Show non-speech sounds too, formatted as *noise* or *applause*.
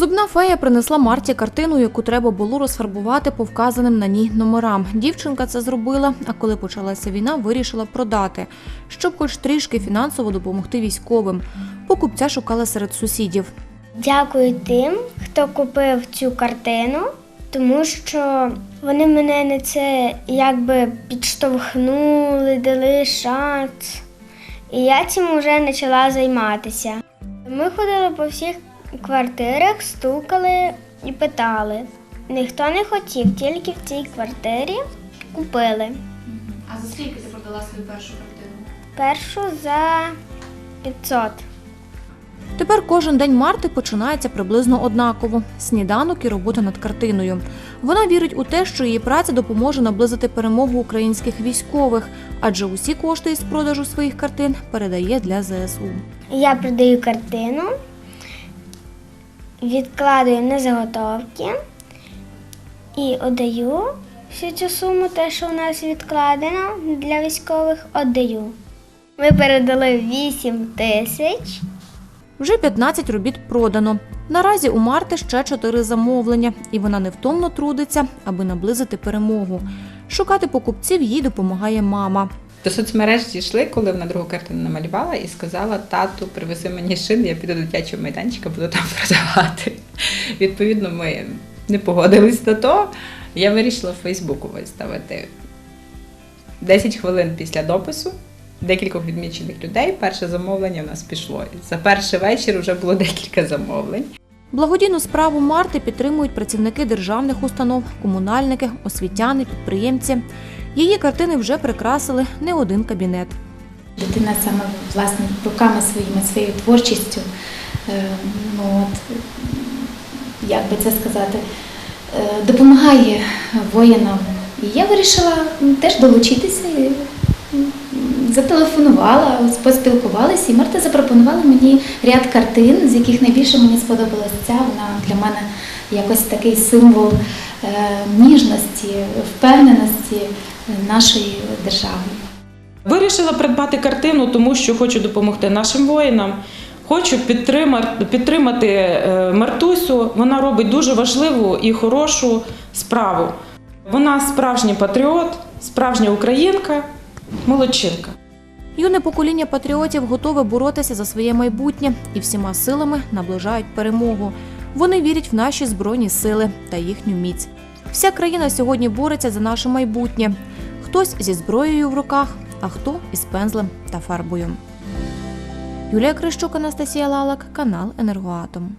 Зубна фея принесла Марті картину, яку треба було розфарбувати по вказаним на ній номерам. Дівчинка це зробила, а коли почалася війна, вирішила продати, щоб хоч трішки фінансово допомогти військовим. Покупця шукала серед сусідів. Дякую тим, хто купив цю картину, тому що вони мене на це якби підштовхнули, дали шанс. І я цим вже почала займатися. Ми ходили по всіх квартирах, стукали і питали. Ніхто не хотів, тільки в цій квартирі купили. А за скільки ти продала свою першу картину? Першу за 500. Тепер кожен день Марти починається приблизно однаково: сніданок і робота над картиною. Вона вірить у те, що її праця допоможе наблизити перемогу українських військових, адже усі кошти із продажу своїх картин передає для ЗСУ. Я продаю картину, відкладаю на заготовки і віддаю всю цю суму, те, що у нас відкладено для військових, віддаю. Ми передали 8 тисяч. Вже 15 робіт продано. Наразі у Марти ще 4 замовлення, і вона невтомно трудиться, аби наблизити перемогу. Шукати покупців їй допомагає мама. До соцмереж дійшли, коли вона другу картину намалювала і сказала: тату, привези мені шин, я піду до дитячого майданчика, буду там *laughs* продавати. Відповідно, ми не погодились на то. Я вирішила в Фейсбуку виставити 10 хвилин після допису. Декількох відмічених людей. Перше замовлення у нас пішло. За перший вечір вже було декілька замовлень. Благодійну справу Марти підтримують працівники державних установ, комунальники, освітяни, підприємці. Її картини вже прикрасили не один кабінет. Дитина саме власне руками своїми, своєю творчістю, е, ну, от, як би це сказати, е, допомагає воїнам. І я вирішила теж долучитися. Зателефонувала, поспілкувалася, і Марта запропонувала мені ряд картин, з яких найбільше мені сподобалася ця. Вона для мене якось такий символ е, ніжності, впевненості нашої держави. Вирішила придбати картину, тому що хочу допомогти нашим воїнам. Хочу підтримати, підтримати е, Мартусю. Вона робить дуже важливу і хорошу справу. Вона справжній патріот, справжня українка, молодчинка. Юне покоління патріотів готове боротися за своє майбутнє і всіма силами наближають перемогу. Вони вірять в наші збройні сили та їхню міць. Вся країна сьогодні бореться за наше майбутнє. Хтось зі зброєю в руках, а хто із пензлем та фарбою. Юлія Крищук, Анастасія Лалак, канал Енергоатом.